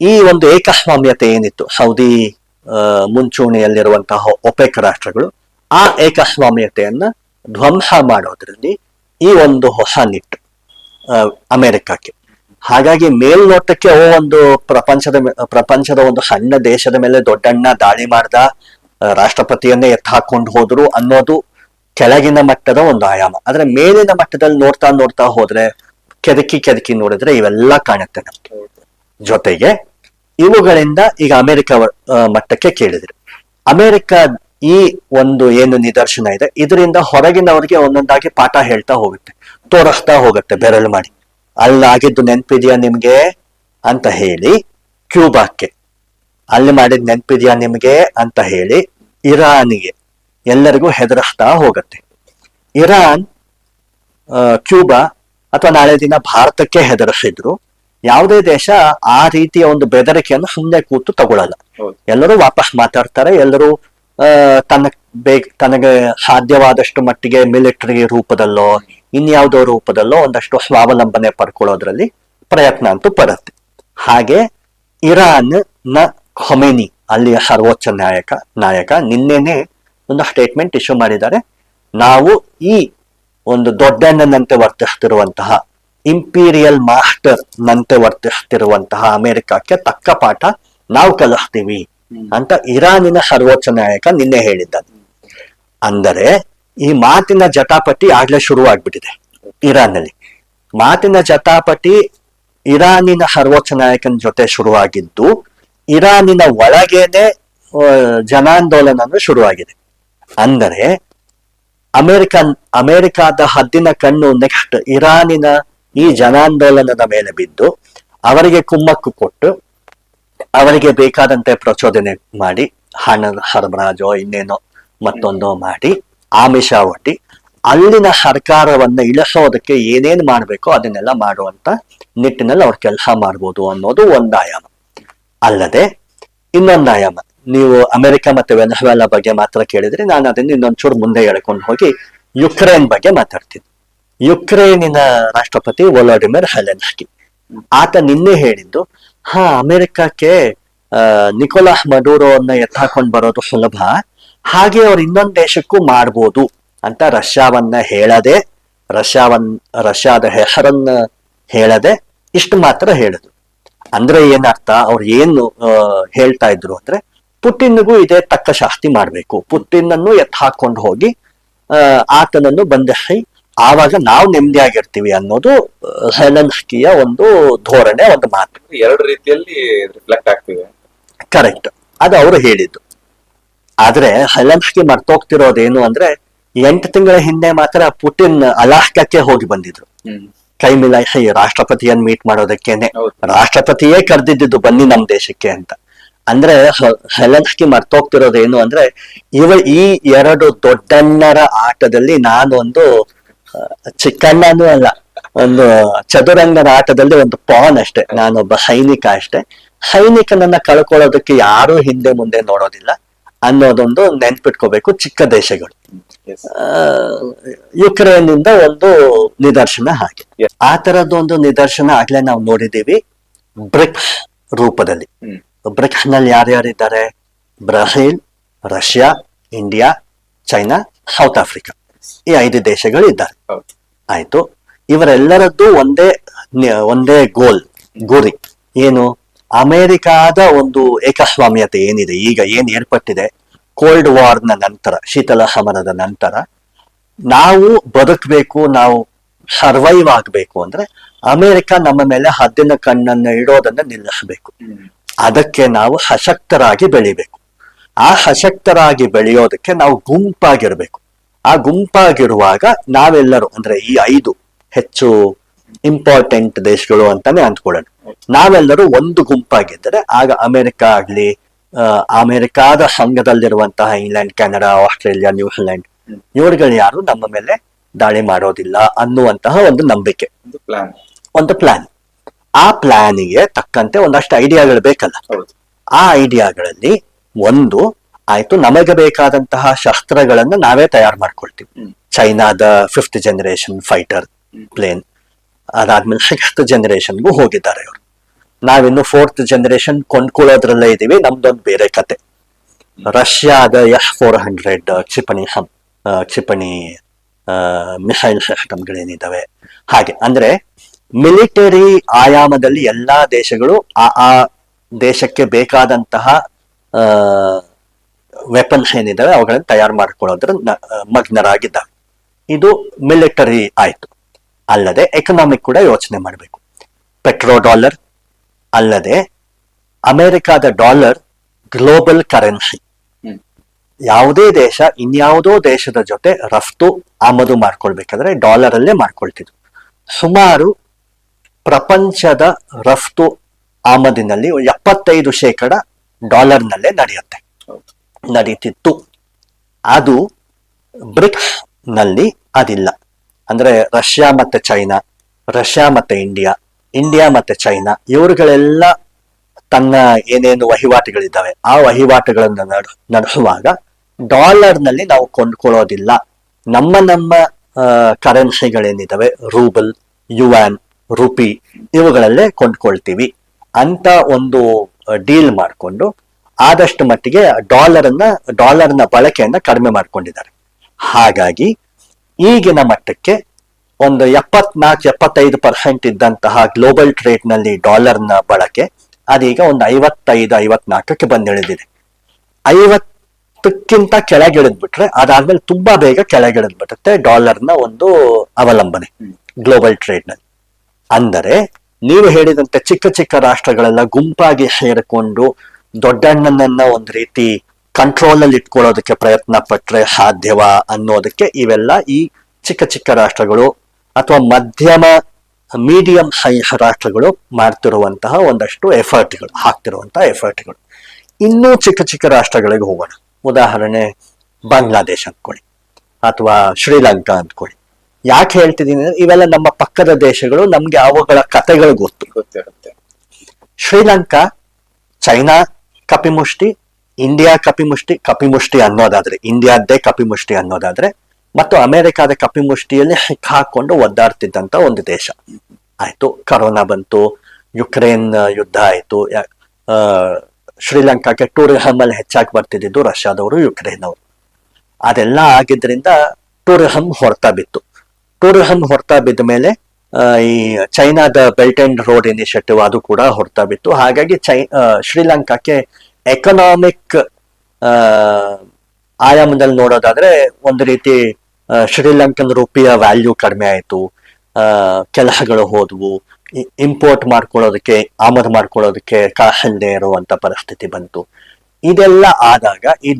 ಈ ಒಂದು ಏಕಸ್ವಾಮ್ಯತೆ ಏನಿತ್ತು, ಸೌದಿ ಮುಂಚೂಣಿಯಲ್ಲಿರುವಂತಹ ಒಪೆಕ್ ರಾಷ್ಟ್ರಗಳು, ಆ ಏಕಸ್ವಾಮ್ಯತೆಯನ್ನ ಧ್ವಂಸ ಮಾಡೋದ್ರಲ್ಲಿ ಈ ಒಂದು ಹೊಸ ನಿಟ್ಟು ಅಮೆರಿಕಕ್ಕೆ. ಹಾಗಾಗಿ ಮೇಲ್ನೋಟಕ್ಕೆ ಓ ಒಂದು ಪ್ರಪಂಚದ ಪ್ರಪಂಚದ ಒಂದು ಸಣ್ಣ ದೇಶದ ಮೇಲೆ ದೊಡ್ಡಣ್ಣ ದಾಳಿ ಮಾಡ್ದ ರಾಷ್ಟ್ರಪತಿಯನ್ನೇ ಎತ್ತ ಹಾಕೊಂಡು ಹೋದ್ರು ಅನ್ನೋದು ಕೆಳಗಿನ ಮಟ್ಟದ ಒಂದು ಆಯಾಮ. ಆದ್ರೆ ಮೇಲಿನ ಮಟ್ಟದಲ್ಲಿ ನೋಡ್ತಾ ನೋಡ್ತಾ ಹೋದ್ರೆ ಕೆದಕಿ ಕೆದಕಿ ನೋಡಿದ್ರೆ ಇವೆಲ್ಲ ಕಾಣುತ್ತೆ ಜೊತೆಗೆ ಇವುಗಳಿಂದ ಈಗ ಅಮೆರಿಕ ಮಟ್ಟಕ್ಕೆ ಕೇಳಿದ್ರು. ಅಮೆರಿಕ ಈ ಒಂದು ಏನು ನಿದರ್ಶನ ಇದೆ, ಇದರಿಂದ ಹೊರಗಿನವರಿಗೆ ಒಂದೊಂದಾಗಿ ಪಾಠ ಹೇಳ್ತಾ ಹೋಗುತ್ತೆ, ತೋರಿಸ್ತಾ ಹೋಗುತ್ತೆ ಬೆರಳು ಮಾಡಿ. ಅಲ್ಲಾಗಿದ್ದು ನೆನ್ಪಿದ್ಯಾ ನಿಮ್ಗೆ ಅಂತ ಹೇಳಿ ಕ್ಯೂಬಾಕ್ಕೆ. ಅಲ್ಲಿ ಮಾಡಿದ ನೆನ್ಪಿದ್ಯಾ ನಿಮ್ಗೆ ಅಂತ ಹೇಳಿ ಇರಾನ್ಗೆ ಎಲ್ಲರಿಗೂ ಹೆದರಿಸ್ತಾ ಹೋಗುತ್ತೆ. ಇರಾನ್ ಕ್ಯೂಬಾ ಅಥವಾ ನಾಳೆ ದಿನ ಭಾರತಕ್ಕೆ ಹೆದರಿಸಿದ್ರು ಯಾವುದೇ ದೇಶ ಆ ರೀತಿಯ ಒಂದು ಬೆದರಿಕೆಯನ್ನು ಸುಮ್ಮನೆ ಕೂತು ತಗೊಳ್ಳಲ್ಲ ಎಲ್ಲರೂ ವಾಪಸ್ ಮಾತಾಡ್ತಾರೆ ಎಲ್ಲರೂ ತನ್ನ ಬೇಗ ತನಗೆ ಸಾಧ್ಯವಾದಷ್ಟು ಮಟ್ಟಿಗೆ ಮಿಲಿಟರಿ ರೂಪದಲ್ಲೋ ಇನ್ಯಾವುದೋ ರೂಪದಲ್ಲೋ ಒಂದಷ್ಟು ಸ್ವಾವಲಂಬನೆ ಪಡ್ಕೊಳ್ಳೋದ್ರಲ್ಲಿ ಪ್ರಯತ್ನ ಅಂತೂ ಪಡುತ್ತೆ. ಹಾಗೆ ಇರಾನ್ನ ಹೊಮೇನಿ ಅಲ್ಲಿಯ ಸರ್ವೋಚ್ಚ ನಾಯಕ ನಾಯಕ ನಿನ್ನೆನೆ ಒಂದು ಸ್ಟೇಟ್ಮೆಂಟ್ ಇಶ್ಯೂ ಮಾಡಿದ್ದಾರೆ. ನಾವು ಈ ಒಂದು ದೊಡ್ಡಣ್ಣನಂತೆ ವರ್ತಿಸ್ತಿರುವಂತಹ ಇಂಪೀರಿಯಲ್ ಮಾಸ್ಟರ್ ನಂತೆ ವರ್ತಿಸ್ತಿರುವಂತಹ ಅಮೆರಿಕಕ್ಕೆ ತಕ್ಕ ಪಾಠ ನಾವು ಕಲಿಸ್ತೀವಿ ಅಂತ ಇರಾನಿನ ಸರ್ವೋಚ್ಚ ನಾಯಕ ನಿನ್ನೆ ಹೇಳಿದ್ದಾನೆ. ಅಂದರೆ ಈ ಮಾತಿನ ಜಟಾಪಟಿ ಆಗ್ಲೇ ಶುರು ಆಗ್ಬಿಟ್ಟಿದೆ ಇರಾನ್ನಲ್ಲಿ ಮಾತಿನ ಜಟಾಪಟಿ ಇರಾನಿನ ಸರ್ವೋಚ್ಚ ನಾಯಕನ ಜೊತೆ ಶುರುವಾಗಿದ್ದು ಇರಾನಿನ ಒಳಗೇನೆ ಜನಾಂದೋಲನ ಶುರುವಾಗಿದೆ. ಅಂದರೆ ಅಮೆರಿಕನ್ ಅಮೆರಿಕಾದ ಹದ್ದಿನ ಕಣ್ಣು ನೆಕ್ಸ್ಟ್ ಇರಾನಿನ ಈ ಜನಾಂದೋಲನದ ಮೇಲೆ ಬಿದ್ದು ಅವರಿಗೆ ಕುಮ್ಮಕ್ಕು ಕೊಟ್ಟು ಅವರಿಗೆ ಬೇಕಾದಂತೆ ಪ್ರಚೋದನೆ ಮಾಡಿ, ಹಣ ಸರಬರಾಜೋ ಇನ್ನೇನೋ ಮತ್ತೊಂದೋ ಮಾಡಿ, ಆಮಿಷ ಒಡ್ಡಿ, ಅಲ್ಲಿನ ಸರ್ಕಾರವನ್ನ ಇಳಿಸೋದಕ್ಕೆ ಏನೇನ್ ಮಾಡ್ಬೇಕೋ ಅದನ್ನೆಲ್ಲ ಮಾಡುವಂತ ನಿಟ್ಟಿನಲ್ಲಿ ಅವ್ರು ಕೆಲಸ ಮಾಡ್ಬೋದು ಅನ್ನೋದು ಒಂದು ಆಯಾಮ ಅಲ್ಲದೆ ಇನ್ನೊಂದು ಆಯಾಮ ನೀವು ಅಮೆರಿಕ ಮತ್ತೆ ವೆನೆಜುವೆಲಾ ಬಗ್ಗೆ ಮಾತ್ರ ಕೇಳಿದ್ರೆ ನಾನು ಅದನ್ನ ಇನ್ನೊಂಚೂರು ಮುಂದೆ ಎಳ್ಕೊಂಡು ಹೋಗಿ ಯುಕ್ರೇನ್ ಬಗ್ಗೆ ಮಾತಾಡ್ತೀನಿ. ಯುಕ್ರೇನಿನ ರಾಷ್ಟ್ರಪತಿ ವೊಲಾಡಿಮಿರ್ ಹಲೆನ್ ಹಾಕಿ ಆತ ನಿನ್ನೆ ಹೇಳಿದ್ದು ಹಾ ಅಮೆರಿಕಕ್ಕೆ ಆ, ನಿಕೋಲಾಸ್ ಮಡೂರೋನ್ನ ಎತ್ತಾಕೊಂಡ್ ಬರೋದು ಸುಲಭ. ಹಾಗೆ ಅವ್ರು ಇನ್ನೊಂದ್ ದೇಶಕ್ಕೂ ಮಾಡ್ಬೋದು ಅಂತ ರಷ್ಯಾವನ್ನ ಹೇಳದೆ ರಷ್ಯಾವನ್ ರಷ್ಯಾದ ಹೆಸರನ್ನ ಹೇಳದೆ ಇಷ್ಟು ಮಾತ್ರ ಹೇಳಿದ್ರು. ಅಂದ್ರೆ ಏನರ್ಥ ಅವ್ರು ಏನು ಹೇಳ್ತಾ ಇದ್ರು ಅಂದ್ರೆ ಪುಟಿನ್ಗೂ ಇದೇ ತಕ್ಕ ಶಾಸ್ತಿ ಮಾಡ್ಬೇಕು. ಪುಟ್ಟಿನನ್ನು ಎತ್ತ ಹಾಕೊಂಡು ಹೋಗಿ ಆತನನ್ನು ಬಂಧಿಸಿ ಆವಾಗ ನಾವು ನೆಮ್ಮದಿಯಾಗಿರ್ತೀವಿ ಅನ್ನೋದು ಹೆಲನ್ಸ್ಕಿಯ ಒಂದು ಧೋರಣೆ ಒಂದು ಮಾತು. ಎರಡು ರೀತಿಯಲ್ಲಿ ರಿಫ್ಲೆಕ್ಟ್ ಆಗ್ತಿವೆ ಕರೆಕ್ಟ್ ಅದು ಅವರು ಹೇಳಿದ್ದು. ಆದ್ರೆ ಹೆಲನ್ಸ್ಕಿ ಮರ್ತೋಗ್ತಿರೋದೇನು ಅಂದ್ರೆ ಎಂಟು ತಿಂಗಳ ಹಿಂದೆ ಮಾತ್ರ ಪುಟಿನ್ ಅಲಾಸ್ಕಕ್ಕೆ ಹೋಗಿ ಬಂದಿದ್ರು. ಕೈ ಮಿಲಾಯಿಸಿ ರಾಷ್ಟ್ರಪತಿಯನ್ನ ಮೀಟ್ ಮಾಡೋದಕ್ಕೇನೆ. ರಾಷ್ಟ್ರಪತಿಯೇ ಕರೆದಿದ್ದು ಬನ್ನಿ ನಮ್ಮ ದೇಶಕ್ಕೆ ಅಂತ. ಅಂದ್ರೆ ಹ- ಮರ್ತೋಗ್ತಿರೋದು ಏನು ಅಂದ್ರೆ ಇವ ಈ ಎರಡು ದೊಡ್ಡಣ್ಣರ ಆಟದಲ್ಲಿ ನಾನೊಂದು ಚಿಕ್ಕಣ್ಣನೂ ಅಲ್ಲ ಒಂದು ಚದುರಂಗನ ಆಟದಲ್ಲಿ ಒಂದು ಪಾನ್ ಅಷ್ಟೇ ನಾನೊಬ್ಬ ಸೈನಿಕ ಅಷ್ಟೇ. ಸೈನಿಕನನ್ನ ಕಳ್ಕೊಳ್ಳೋದಕ್ಕೆ ಯಾರು ಹಿಂದೆ ಮುಂದೆ ನೋಡೋದಿಲ್ಲ ಅನ್ನೋದೊಂದು ನೆನ್ಪಿಟ್ಕೋಬೇಕು ಚಿಕ್ಕ ದೇಶಗಳು. ಯುಕ್ರೇನ್ ಇಂದ ಒಂದು ನಿದರ್ಶನ ಹಾಗೆ. ಆ ತರದೊಂದು ನಿದರ್ಶನ ಆಗ್ಲೇ ನಾವು ನೋಡಿದೀವಿ ಬ್ರಿಕ್ಸ್ ರೂಪದಲ್ಲಿ. ಹ್ಮ್ ಬ್ರಿಕ್ಸ್ನಲ್ಲಿ ಯಾರ್ಯಾರಿದ್ದಾರೆ Brazil Russia India China South Africa ಈ ಐದು ದೇಶಗಳು ಇದ್ದಾರೆ ಆಯ್ತು ಇವರೆಲ್ಲರದ್ದು ಒಂದೇ ಒಂದೇ ಗೋಲ್ ಗುರಿ ಏನು ಅಮೆರಿಕಾದ ಒಂದು ಏಕಸ್ವಾಮ್ಯತೆ ಏನಿದೆ ಈಗ ಏನ್ ಏರ್ಪಟ್ಟಿದೆ ಕೋಲ್ಡ್ ವಾರ್ನ ನಂತರ ಶೀತಲ ಸಮರದ ನಂತರ ನಾವು ಬದುಕಬೇಕು ನಾವು ಸರ್ವೈವ್ ಆಗಬೇಕು ಅಂದ್ರೆ ಅಮೆರಿಕ ನಮ್ಮ ಮೇಲೆ ಹದ್ದಿನ ಕಣ್ಣನ್ನು ಇಡೋದನ್ನ ನಿಲ್ಲಿಸಬೇಕು ಅದಕ್ಕೆ ನಾವು ಸಶಕ್ತರಾಗಿ ಬೆಳಿಬೇಕು. ಆ ಸಶಕ್ತರಾಗಿ ಬೆಳೆಯೋದಕ್ಕೆ ನಾವು ಗುಂಪಾಗಿರ್ಬೇಕು. ಆ ಗುಂಪಾಗಿರುವಾಗ ನಾವೆಲ್ಲರೂ ಅಂದ್ರೆ ಈ ಐದು ಹೆಚ್ಚು ಇಂಪಾರ್ಟೆಂಟ್ ದೇಶಗಳು ಅಂತಾನೆ ಅಂದ್ಕೊಳ್ಳೋಣ. ನಾವೆಲ್ಲರೂ ಒಂದು ಗುಂಪಾಗಿದ್ದರೆ ಆಗ ಅಮೆರಿಕ ಆಗ್ಲಿ ಆ, ಅಮೆರಿಕಾದ ಸಂಘದಲ್ಲಿರುವಂತಹ England Canada Australia New Zealand ಇವರುಗಳು ಯಾರು ನಮ್ಮ ಮೇಲೆ ದಾಳಿ ಮಾಡೋದಿಲ್ಲ ಅನ್ನುವಂತಹ ಒಂದು ನಂಬಿಕೆ. ಒಂದು ಪ್ಲಾನ್ ಆ ಪ್ಲಾನಿಗೆ ತಕ್ಕಂತೆ ಒಂದಷ್ಟು ಐಡಿಯಾಗಳು ಬೇಕಲ್ಲ. ಆ ಐಡಿಯಾಗಳಲ್ಲಿ ಒಂದು ಆಯ್ತು ನಮಗೆ ಬೇಕಾದಂತಹ ಶಸ್ತ್ರಗಳನ್ನ ನಾವೇ ತಯಾರು ಮಾಡ್ಕೊಳ್ತೀವಿ. ಚೈನಾದ ಫಿಫ್ತ್ ಜನರೇಷನ್ ಫೈಟರ್. ಪ್ಲೇನ್ ಅದಾದ್ಮೇಲೆ ಸಿಕ್ಸ್ತ್ ಜನರೇಷನ್ಗೂ ಹೋಗಿದ್ದಾರೆ ಅವರು. ನಾವಿನ್ನು ಫೋರ್ತ್ ಜನರೇಷನ್ ಕೊಂಡ್ಕೊಳ್ಳೋದ್ರಲ್ಲೇ ಇದೀವಿ ನಮ್ದೊಂದು ಬೇರೆ ಕತೆ. ರಷ್ಯಾದ ಎಸ್ ಫೋರ್ ಹಂಡ್ರೆಡ್ ಕ್ಷಿಪಣಿ ಆ, ಕ್ಷಿಪಣಿ ಮಿಸೈಲ್ ಸಿಸ್ಟಮ್ಗಳೇನಿದಾವೆ ಹಾಗೆ ಅಂದ್ರೆ ಮಿಲಿಟರಿ ಆಯಾಮದಲ್ಲಿ ಎಲ್ಲಾ ದೇಶಗಳು ಆ ಆ ದೇಶಕ್ಕೆ ಬೇಕಾದಂತಹ ವೆಪನ್ಸ್ ಏನಿದ್ದಾವೆ ಅವುಗಳನ್ನು ತಯಾರು ಮಾಡಿಕೊಳ್ಳೋದ್ರ ಮಗ್ನರಾಗಿದ್ದಾವೆ ಇದು ಮಿಲಿಟರಿ ಆಯ್ತು. ಅಲ್ಲದೆ ಎಕನಾಮಿಕ್ ಕೂಡ ಯೋಚನೆ ಮಾಡಬೇಕು. ಪೆಟ್ರೋ ಡಾಲರ್ ಅಲ್ಲದೆ ಅಮೆರಿಕಾದ ಡಾಲರ್ ಗ್ಲೋಬಲ್ ಕರೆನ್ಸಿ. ಯಾವುದೇ ದೇಶ ಇನ್ಯಾವುದೋ ದೇಶದ ಜೊತೆ ರಫ್ತು ಆಮದು ಮಾಡ್ಕೊಳ್ಬೇಕಾದ್ರೆ ಡಾಲರ್ ಅಲ್ಲೇ ಮಾಡ್ಕೊಳ್ತಿದ್ರು. ಸುಮಾರು ಪ್ರಪಂಚದ ರಫ್ತು ಆಮದಿನಲ್ಲಿ ಎಪ್ಪತ್ತೈದು ಶೇಕಡ ಡಾಲರ್ನಲ್ಲೇ ನಡೆಯುತ್ತೆ. ನಡೀತಿತ್ತು. ಅದು ಬ್ರಿಕ್ಸ್ನಲ್ಲಿ ಅದಿಲ್ಲ. ಅಂದ್ರೆ ರಷ್ಯಾ ಮತ್ತೆ ಚೈನಾ ರಷ್ಯಾ ಮತ್ತೆ ಇಂಡಿಯಾ ಇಂಡಿಯಾ ಮತ್ತೆ ಚೈನಾ ಇವರುಗಳೆಲ್ಲ ತನ್ನ ಏನೇನು ವಹಿವಾಟುಗಳಿದ್ದಾವೆ ಆ ವಹಿವಾಟುಗಳನ್ನ ನಡ್- ನಡೆಸುವಾಗ ಡಾಲರ್ನಲ್ಲಿ ನಾವು ಕೊಂಡ್ಕೊಳ್ಳೋದಿಲ್ಲ. ನಮ್ಮ ನಮ್ಮ ಕರೆನ್ಸಿಗಳೇನಿದ್ದಾವೆ ರೂಬಲ್ ಯುವಾನ್ ರುಪಿ ಇವುಗಳಲ್ಲೇ ಕೊಂಡ್ಕೊಳ್ತೀವಿ. ಅಂತ ಒಂದು ಡೀಲ್ ಮಾಡಿಕೊಂಡು ಆದಷ್ಟು ಮಟ್ಟಿಗೆ ಡಾಲರ್ ಅನ್ನ ಡಾಲರ್ನ ಬಳಕೆಯನ್ನ ಕಡಿಮೆ ಮಾಡಿಕೊಂಡಿದ್ದಾರೆ. ಹಾಗಾಗಿ ಈಗಿನ ಮಟ್ಟಕ್ಕೆ ಒಂದು ಎಪ್ಪತ್ನಾಲ್ಕು ಎಪ್ಪತ್ತೈದು ಪರ್ಸೆಂಟ್ ಇದ್ದಂತಹ ಗ್ಲೋಬಲ್ ಟ್ರೇಡ್ನಲ್ಲಿ ಡಾಲರ್ನ ಬಳಕೆ ಅದೀಗ ಒಂದು ಐವತ್ತೈದು ಐವತ್ನಾಲ್ಕಕ್ಕೆ ಬಂದಿಳಿದಿದೆ. ಐವತ್ತಕ್ಕಿಂತ ಕೆಳಗಿಳಿದ್ಬಿಟ್ರೆ ಅದಾದ್ಮೇಲೆ ತುಂಬಾ ಬೇಗ ಕೆಳಗಿಳಿದ್ಬಿಡುತ್ತೆ ಡಾಲರ್ನ ಒಂದು ಅವಲಂಬನೆ ಗ್ಲೋಬಲ್ ಟ್ರೇಡ್ನಲ್ಲಿ ಅಂದರೆ ನೀವು ಹೇಳಿದಂತೆ ಚಿಕ್ಕ ಚಿಕ್ಕ ರಾಷ್ಟ್ರಗಳೆಲ್ಲ ಗುಂಪಾಗಿ ಸೇರಿಕೊಂಡು ದೊಡ್ಡಣ್ಣನನ್ನ ಒಂದು ರೀತಿ ಕಂಟ್ರೋಲ್ ಅಲ್ಲಿ ಇಟ್ಕೊಳ್ಳೋದಕ್ಕೆ ಪ್ರಯತ್ನ ಪಟ್ರೆ ಸಾಧ್ಯವಾ ಅನ್ನೋದಕ್ಕೆ ಇವೆಲ್ಲ ಈ ಚಿಕ್ಕ ಚಿಕ್ಕ ರಾಷ್ಟ್ರಗಳು ಅಥವಾ ಮಧ್ಯಮ ಮೀಡಿಯಂ ಸೈಜ್ ರಾಷ್ಟ್ರಗಳು ಮಾಡ್ತಿರುವಂತಹ ಒಂದಷ್ಟು ಎಫರ್ಟ್ಗಳು ಹಾಕ್ತಿರುವಂತಹ ಎಫರ್ಟ್ಗಳು ಇನ್ನೂ ಚಿಕ್ಕ ಚಿಕ್ಕ ರಾಷ್ಟ್ರಗಳಿಗೆ ಹೋಗೋಣ. ಉದಾಹರಣೆ ಬಾಂಗ್ಲಾದೇಶ ಅಂದ್ಕೊಳ್ಳಿ, ಅಥವಾ ಶ್ರೀಲಂಕಾ ಅಂದ್ಕೊಳ್ಳಿ. ಯಾಕೆ ಹೇಳ್ತಿದ್ದೀನಿ ಅಂದ್ರೆ ಇವೆಲ್ಲ ನಮ್ಮ ಪಕ್ಕದ ದೇಶಗಳು ನಮ್ಗೆ ಅವುಗಳ ಕಥೆಗಳು ಗೊತ್ತು. ಗೊತ್ತಿರುತ್ತೆ. ಶ್ರೀಲಂಕಾ ಚೈನಾ ಕಪಿಮುಷ್ಟಿ ಇಂಡಿಯಾ ಕಪಿಮುಷ್ಟಿ ಕಪಿಮುಷ್ಟಿ ಅನ್ನೋದಾದ್ರೆ ಇಂಡಿಯಾದ್ದೇ ಕಪಿಮುಷ್ಟಿ ಅನ್ನೋದಾದ್ರೆ ಮತ್ತು ಅಮೆರಿಕಾದ ಕಪಿಮುಷ್ಟಿಯಲ್ಲಿ ಸಿಕ್ಕಾಕೊಂಡು ಒದ್ದಾಡ್ತಿದ್ದಂತ ಒಂದು ದೇಶ. ಆಯ್ತು ಕರೋನಾ ಬಂತು ಯುಕ್ರೇನ್ ಯುದ್ಧ ಆಯ್ತು ಶ್ರೀಲಂಕಾಕ್ಕೆ ಟೂರಿಸಮ್ ಅಲ್ಲಿ ಹೆಚ್ಚಾಗಿ ಬರ್ತಿದ್ದಿದ್ದು ರಷ್ಯಾದವರು ಯುಕ್ರೇನ್ ಅವರು ಅದೆಲ್ಲ ಆಗಿದ್ರಿಂದ ಟೂರಿಸಂ ಹೊರತಾ ಬಿತ್ತು. ಟೂರಿಸಂ ಹೊರತಾ ಬಿದ್ದ ಮೇಲೆ ಈ ಚೈನಾದ ಬೆಲ್ಟ್ ಅಂಡ್ ರೋಡ್ ಇನಿಷಿಯೇಟಿವ್ ಅದು ಕೂಡ ಹೊರತಾ ಬಿತ್ತು. ಹಾಗಾಗಿ ಚೈ ಶ್ರೀಲಂಕಾಕ್ಕೆ ಎಕನಾಮಿಕ್ ಆಯಾಮದಲ್ಲಿ ನೋಡೋದಾದ್ರೆ ಒಂದು ರೀತಿ ಶ್ರೀಲಂಕನ್ ರೂಪಿಯ ವ್ಯಾಲ್ಯೂ ಕಡಿಮೆ ಆಯಿತು. ಕೆಲಸಗಳು ಹೋದವು. ಇಂಪೋರ್ಟ್ ಮಾಡ್ಕೊಳ್ಳೋದಕ್ಕೆ, ಆಮದು ಮಾಡ್ಕೊಳ್ಳೋದಕ್ಕೆ ಕಾಸಲ್ಲದೆ ಇರುವಂತ ಪರಿಸ್ಥಿತಿ ಬಂತು. ಇದೆಲ್ಲ ಆದಾಗ ಈ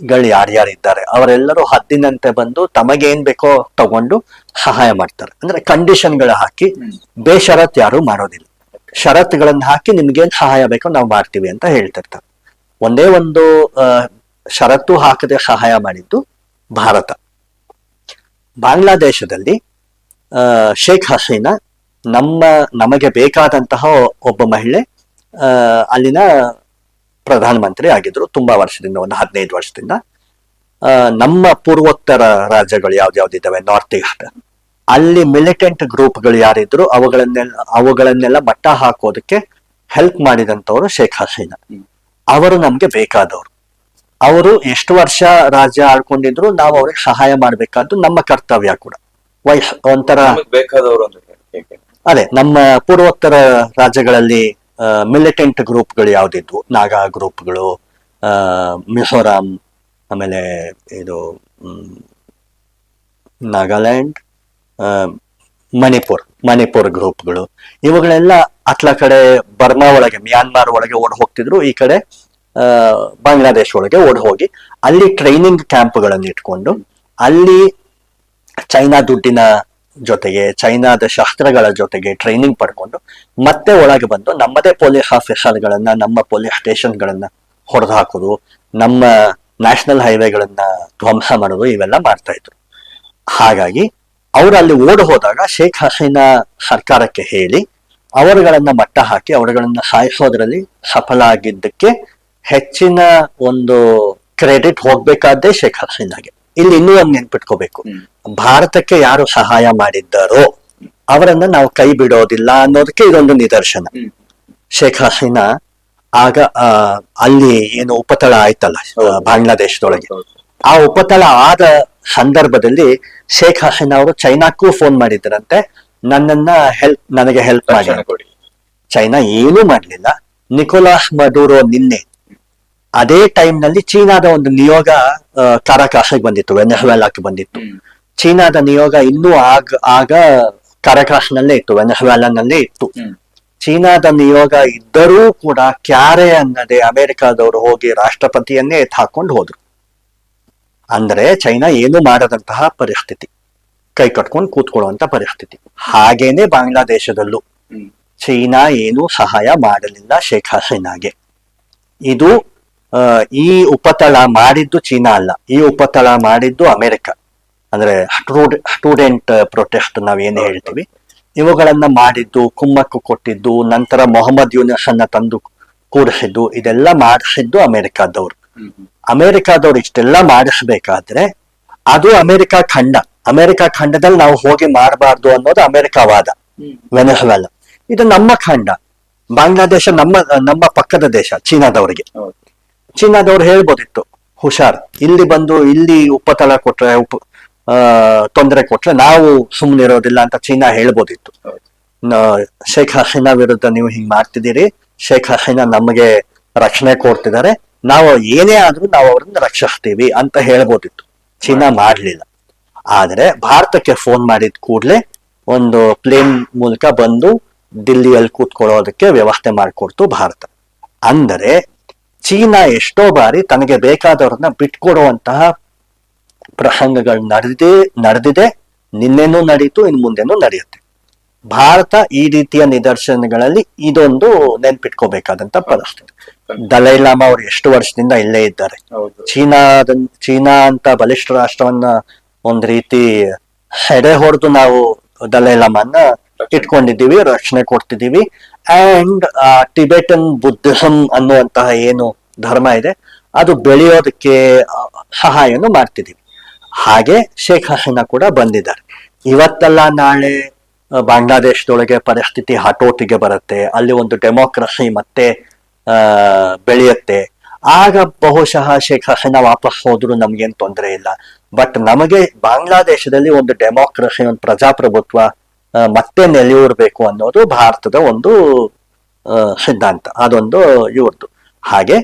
ದೊಡ್ಡಣ್ಣಗಳು ಯಾರ್ಯಾರಿದ್ದಾರೆ ಅವರೆಲ್ಲರೂ ಹದ್ದಿನಂತೆ ಬಂದು ತಮಗೇನ್ ಬೇಕೋ ತಗೊಂಡು ಸಹಾಯ ಮಾಡ್ತಾರೆ. ಅಂದ್ರೆ ಕಂಡೀಷನ್ಗಳು ಹಾಕಿ. ಬೇಷರತ್ ಯಾರು ಮಾಡೋದಿಲ್ಲ. ಷರತ್ತುಗಳನ್ನ ಹಾಕಿ ನಿಮ್ಗೇನ್ ಸಹಾಯ ಬೇಕೋ ನಾವು ಮಾಡ್ತೀವಿ ಅಂತ ಹೇಳ್ತಿರ್ತಾರೆ. ಒಂದೇ ಒಂದು ಷರತ್ತು ಹಾಕದೆ ಸಹಾಯ ಮಾಡಿದ್ದು ಭಾರತ. ಬಾಂಗ್ಲಾದೇಶದಲ್ಲಿ ಶೇಖ್ ಹಸೀನಾ ನಮ್ಮ ನಮಗೆ ಬೇಕಾದಂತಹ ಒಬ್ಬ ಮಹಿಳೆ ಅಲ್ಲಿನ ಪ್ರಧಾನಮಂತ್ರಿ ಆಗಿದ್ರು ತುಂಬಾ ವರ್ಷದಿಂದ ಒಂದು ಹದಿನೈದು ವರ್ಷದಿಂದ. ನಮ್ಮ ಪೂರ್ವೋತ್ತರ ರಾಜ್ಯಗಳು ಯಾವ್ದಾವ್ದಿದ್ದಾವೆ ನಾರ್ತ್ ಈಸ್ಟ್ ಅಲ್ಲಿ ಮಿಲಿಟೆಂಟ್ ಗ್ರೂಪ್ಗಳು ಯಾರಿದ್ರು ಅವುಗಳನ್ನೆಲ್ಲ ಅವುಗಳನ್ನೆಲ್ಲ ಮಟ್ಟ ಹಾಕೋದಕ್ಕೆ ಹೆಲ್ಪ್ ಮಾಡಿದಂತವರು ಶೇಖ್ ಹಸೀನಾ. ಅವರು ನಮ್ಗೆ ಬೇಕಾದವರು. ಅವರು ಎಷ್ಟು ವರ್ಷ ರಾಜ್ಯ ಆಳ್ಕೊಂಡಿದ್ರು ನಾವು ಅವ್ರಿಗೆ ಸಹಾಯ ಮಾಡ್ಬೇಕಾದ್ದು ನಮ್ಮ ಕರ್ತವ್ಯ ಕೂಡ. ವಯಸ್ ಒಂಥರ ಬೇಕಾದವರು ಅದೇ ನಮ್ಮ ಪೂರ್ವೋತ್ತರ ರಾಜ್ಯಗಳಲ್ಲಿ ಮಿಲಿಟೆಂಟ್ ಗ್ರೂಪ್ಗಳು ಯಾವ್ದಿದ್ವು? ನಾಗಾ ಗ್ರೂಪ್ಗಳು ಮಿಜೋರಾಂ, ಆಮೇಲೆ ಇದು ನಾಗಾಲ್ಯಾಂಡ್ ಮಣಿಪುರ್ ಮಣಿಪುರ್ ಗ್ರೂಪ್ಗಳು ಇವುಗಳೆಲ್ಲ ಅತ್ಲ ಕಡೆ ಬರ್ಮಾ ಒಳಗೆ, ಮ್ಯಾನ್ಮಾರ್ ಒಳಗೆ ಓಡ್ ಹೋಗ್ತಿದ್ರು. ಈ ಕಡೆ ಬಾಂಗ್ಲಾದೇಶ ಒಳಗೆ ಓಡ್ ಹೋಗಿ. ಅಲ್ಲಿ ಟ್ರೈನಿಂಗ್ ಕ್ಯಾಂಪ್ಗಳನ್ನು ಇಟ್ಕೊಂಡು ಅಲ್ಲಿ ಚೈನಾ ದುಡ್ಡಿನ ಜೊತೆಗೆ ಚೈನಾದ ಶಸ್ತ್ರಗಳ ಜೊತೆಗೆ ಟ್ರೈನಿಂಗ್ ಪಡ್ಕೊಂಡು ಮತ್ತೆ ಒಳಗೆ ಬಂದು ನಮ್ಮದೇ ಪೊಲೀಸ್ ಆಫೀಸರ್ಗಳನ್ನ ನಮ್ಮ ಪೊಲೀಸ್ ಸ್ಟೇಷನ್ಗಳನ್ನ ಹೊಡೆದು ಹಾಕೋದು ನಮ್ಮ ನ್ಯಾಷನಲ್ ಹೈವೇಗಳನ್ನ ಧ್ವಂಸ ಮಾಡೋದು, ಇವೆಲ್ಲ ಮಾಡ್ತಾ ಇದ್ರು. ಹಾಗಾಗಿ ಅವರು ಅಲ್ಲಿ ಓಡ್ ಹೋದಾಗ ಶೇಖ್ ಹಸೀನಾ ಸರ್ಕಾರಕ್ಕೆ ಹೇಳಿ ಅವರುಗಳನ್ನ ಮಟ್ಟ ಹಾಕಿ ಅವರುಗಳನ್ನ ಸಾಯಿಸೋದ್ರಲ್ಲಿ ಸಫಲ ಆಗಿದ್ದಕ್ಕೆ ಹೆಚ್ಚಿನ ಒಂದು ಕ್ರೆಡಿಟ್ ಹೋಗ್ಬೇಕಾದ್ದೇ ಶೇಖ್ ಹಸೀನಾಗೆ. ಇಲ್ಲಿ ಇನ್ನೂ ಒಂದು ನೆನ್ಪಿಟ್ಕೋಬೇಕು. ಭಾರತಕ್ಕೆ ಯಾರು ಸಹಾಯ ಮಾಡಿದ್ದಾರೋ ಅವರನ್ನ ನಾವು ಕೈ ಬಿಡೋದಿಲ್ಲ ಅನ್ನೋದಕ್ಕೆ ಇದೊಂದು ನಿದರ್ಶನ. ಶೇಖ್ ಹಸೀನಾ ಆಗ ಅಲ್ಲಿ ಏನು ಉಪತಳ ಆಯ್ತಲ್ಲ ಬಾಂಗ್ಲಾದೇಶದೊಳಗೆ. ಆ ಉಪತಳ ಆದ ಸಂದರ್ಭದಲ್ಲಿ ಶೇಖ್ ಹಸೀನಾ ಅವರು ಚೈನಾಕ್ಕೂ ಫೋನ್ ಮಾಡಿದ್ರಂತೆ ನನ್ನನ್ನ ಹೆಲ್ಪ್ ನನಗೆ ಹೆಲ್ಪ್ ಮಾಡಿ ಕೊಡಿ. ಚೈನಾ ಏನೂ ಮಾಡಲಿಲ್ಲ. ನಿಕೋಲಾಸ್ ಮಡೂರೋ ನಿನ್ನೆ ಅದೇ ಟೈಮ್ನಲ್ಲಿ ಚೀನಾದ ಒಂದು ನಿಯೋಗ ಕಾರಾಕಾಶಕ್ಕೆ ಬಂದಿತ್ತು ವೆನೆಜುವೆಲಾಕ್ಕೆ ಬಂದಿತ್ತು. ಚೀನಾದ ನಿಯೋಗ ಇನ್ನೂ ಆಗ ಆಗ ಕರಕಾಸ್ನಲ್ಲೇ ಇತ್ತು ವೆನೆಜುವೆಲಾನಲ್ಲೇ ಇತ್ತು. ಚೀನಾದ ನಿಯೋಗ ಇದ್ದರೂ ಕೂಡ ಕ್ಯಾರೆ ಅನ್ನದೆ ಅಮೆರಿಕಾದವರು ಹೋಗಿ ರಾಷ್ಟ್ರಪತಿಯನ್ನೇ ಎತ್ತಾಕೊಂಡು ಹೋದ್ರು. ಅಂದ್ರೆ ಚೈನಾ ಏನು ಮಾಡದಂತಹ ಪರಿಸ್ಥಿತಿ. ಕೈ ಕಟ್ಕೊಂಡು ಕೂತ್ಕೊಳ್ಳುವಂತ ಪರಿಸ್ಥಿತಿ. ಹಾಗೇನೆ ಬಾಂಗ್ಲಾದೇಶದಲ್ಲೂ. ಚೀನಾ ಏನು ಸಹಾಯ ಮಾಡಲಿಲ್ಲ ಶೇಖ್ ಹಸೀನಾಗೆ. ಇದು ಈ ಉಪತಳ ಮಾಡಿದ್ದು ಚೀನಾ ಅಲ್ಲ. ಈ ಉಪತಳ ಮಾಡಿದ್ದು ಅಮೆರಿಕ. ಅಂದ್ರೆ ಸ್ಟೂಡೆಂಟ್ ಪ್ರೊಟೆಸ್ಟ್ ನಾವೇನು ಹೇಳ್ತೀವಿ ಇವುಗಳನ್ನ ಮಾಡಿದ್ದು ಕುಮ್ಮಕ್ಕು ಕೊಟ್ಟಿದ್ದು ನಂತರ ಮೊಹಮ್ಮದ್ ಯೂನಸ್ ಅನ್ನ ತಂದು ಕೂಡಿಸಿದ್ದು ಇದೆಲ್ಲ ಮಾಡಿಸಿದ್ದು ಅಮೆರಿಕಾದವ್ರು. ಅಮೆರಿಕಾದವ್ರು ಇಷ್ಟೆಲ್ಲ ಮಾಡಿಸ್ಬೇಕಾದ್ರೆ ಅದು ಅಮೆರಿಕ ಖಂಡ ಅಮೆರಿಕ ಖಂಡದಲ್ಲಿ ನಾವು ಹೋಗಿ ಮಾಡಬಾರ್ದು ಅನ್ನೋದು ಅಮೆರಿಕವಾದ ವಾದ ಹ್ಮ್. ಇದು ನಮ್ಮ ಖಂಡ ಬಾಂಗ್ಲಾದೇಶ ನಮ್ಮ ನಮ್ಮ ಪಕ್ಕದ ದೇಶ ಚೀನಾದವರಿಗೆ. ಚೀನಾದವ್ರು ಹೇಳ್ಬೋದಿತ್ತು ಹುಷಾರ್ ಇಲ್ಲಿ ಬಂದು ಇಲ್ಲಿ ಉಪತಳ ಕೊಟ್ರೆ ಉಪ ತೊಂದರೆ ಕೊಟ್ರೆ ನಾವು ಸುಮ್ಮನೆ ಇರೋದಿಲ್ಲ ಅಂತ ಚೀನಾ ಹೇಳ್ಬೋದಿತ್ತು. ಶೇಖ್ ಹಸೀನಾ ವಿರುದ್ಧ ನೀವು ಹಿಂಗ್ ಮಾಡ್ತಿದ್ದೀರಿ, ಶೇಖ್ ಹಸೀನಾ ನಮಗೆ ರಕ್ಷಣೆ ಕೊಡ್ತಿದ್ದಾರೆ, ನಾವು ಏನೇ ಆದ್ರೂ ನಾವು ಅವ್ರನ್ನ ರಕ್ಷಿಸ್ತೀವಿ ಅಂತ ಹೇಳ್ಬೋದಿತ್ತು. ಚೀನಾ ಮಾಡ್ಲಿಲ್ಲ. ಆದ್ರೆ ಭಾರತಕ್ಕೆ ಫೋನ್ ಮಾಡಿದ ಕೂಡ್ಲೆ ಒಂದು ಪ್ಲೇನ್ ಮೂಲಕ ಬಂದು ದಿಲ್ಲಿಯಲ್ಲಿ ಕೂತ್ಕೊಳ್ಳೋದಕ್ಕೆ ವ್ಯವಸ್ಥೆ ಮಾಡಿಕೊಡ್ತು ಭಾರತ. ಅಂದರೆ ಚೀನಾ ಎಷ್ಟೋ ಬಾರಿ ತನಗೆ ಬೇಕಾದವ್ರನ್ನ ಬಿಟ್ಕೊಡುವಂತಹ ಪ್ರಸಂಗಗಳು ನಡೆದೇ ನಡೆದಿದೆ ನಿನ್ನೆನೂ ನಡೀತು ಇನ್ ಮುಂದೆನೂ ನಡೆಯುತ್ತೆ. ಭಾರತ ಈ ರೀತಿಯ ನಿದರ್ಶನಗಳಲ್ಲಿ ಇದೊಂದು ನೆನ್ಪಿಟ್ಕೋಬೇಕಾದಂತ ಪರಿಸ್ಥಿತಿ. ದಲೈ ಲಾಮಾ ಅವರು ಎಷ್ಟು ವರ್ಷದಿಂದ ಇಲ್ಲೇ ಇದ್ದಾರೆ. ಚೀನಾದ ಚೀನಾ ಅಂತ ಬಲಿಷ್ಠ ರಾಷ್ಟ್ರವನ್ನ ಒಂದ್ ರೀತಿ ಹೆಡೆ ಹೊಡೆದು ನಾವು ದಲೈಲಾಮನ್ನ ಇಟ್ಕೊಂಡಿದ್ದೀವಿ ರಕ್ಷಣೆ ಕೊಡ್ತಿದ್ದೀವಿ. ಅಂಡ್ ಟಿಬೆಟನ್ ಬುದ್ಧಿಸಂ ಅನ್ನುವಂತಹ ಏನು ಧರ್ಮ ಇದೆ ಅದು ಬೆಳೆಯೋದಕ್ಕೆ ಸಹಾಯವನ್ನು ಸಹಾಯನು ಮಾಡ್ತಿದ್ದೀವಿ. ಹಾಗೆ ಶೇಖ್ ಹಸೀನಾ ಕೂಡ ಬಂದಿದ್ದಾರೆ. ಇವತ್ತಲ್ಲ ನಾಳೆ ಬಾಂಗ್ಲಾದೇಶದೊಳಗೆ ಪರಿಸ್ಥಿತಿ ಹತೋಟಿಗೆ ಬರುತ್ತೆ, ಅಲ್ಲಿ ಒಂದು ಡೆಮೋಕ್ರಸಿ ಮತ್ತೆ ಬೆಳೆಯುತ್ತೆ. ಆಗ ಬಹುಶಃ ಶೇಖ್ ಹಸೀನಾ ವಾಪಸ್ ಹೋದ್ರು ನಮ್ಗೇನು ತೊಂದರೆ ಇಲ್ಲ. ಬಟ್ ನಮಗೆ ಬಾಂಗ್ಲಾದೇಶದಲ್ಲಿ ಒಂದು ಡೆಮೋಕ್ರಸಿ, ಒಂದು ಪ್ರಜಾಪ್ರಭುತ್ವ ಮತ್ತೆ ನೆಲೆಯೂರ್ಬೇಕು ಅನ್ನೋದು ಭಾರತದ ಒಂದು ಸಿದ್ಧಾಂತ. ಅದೊಂದು ಇವ್ರದ್ದು ಹಾಗೆ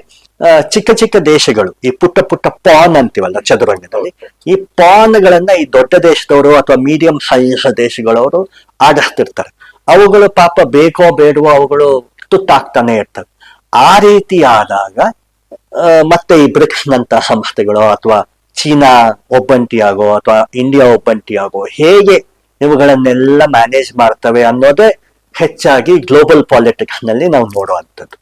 ಚಿಕ್ಕ ಚಿಕ್ಕ ದೇಶಗಳು, ಈ ಪುಟ್ಟ ಪುಟ್ಟ ಪಾನ್ ಅಂತೀವಲ್ಲ ಚದುರಂಗದಲ್ಲಿ, ಈ ಪಾನ್ಗಳನ್ನ ಈ ದೊಡ್ಡ ದೇಶದವರು ಅಥವಾ ಮೀಡಿಯಂ ಸೈಜ್ ದೇಶಗಳವರು ಆಡಿಸ್ತಿರ್ತಾರೆ ಅವುಗಳು ಪಾಪ ಬೇಕೋ ಬೇಡವೋ ಅವುಗಳು ತುತ್ತಾಗ್ತಾನೆ ಇರ್ತವೆ. ಆ ರೀತಿ ಆದಾಗ ಮತ್ತೆ ಈ ಬ್ರಿಕ್ಸ್ ನಂತ ಸಂಸ್ಥೆಗಳು ಅಥವಾ ಚೀನಾ ಒಬ್ಬಂಟಿಯಾಗೋ ಅಥವಾ ಇಂಡಿಯಾ ಒಬ್ಬಂಟಿಯಾಗೋ ಹೇಗೆ ಇವುಗಳನ್ನೆಲ್ಲ ಮ್ಯಾನೇಜ್ ಮಾಡ್ತವೆ ಅನ್ನೋದೇ ಹೆಚ್ಚಾಗಿ ಗ್ಲೋಬಲ್ ಪಾಲಿಟಿಕ್ಸ್ನಲ್ಲಿ ನಾವು ನೋಡುವಂಥದ್ದು.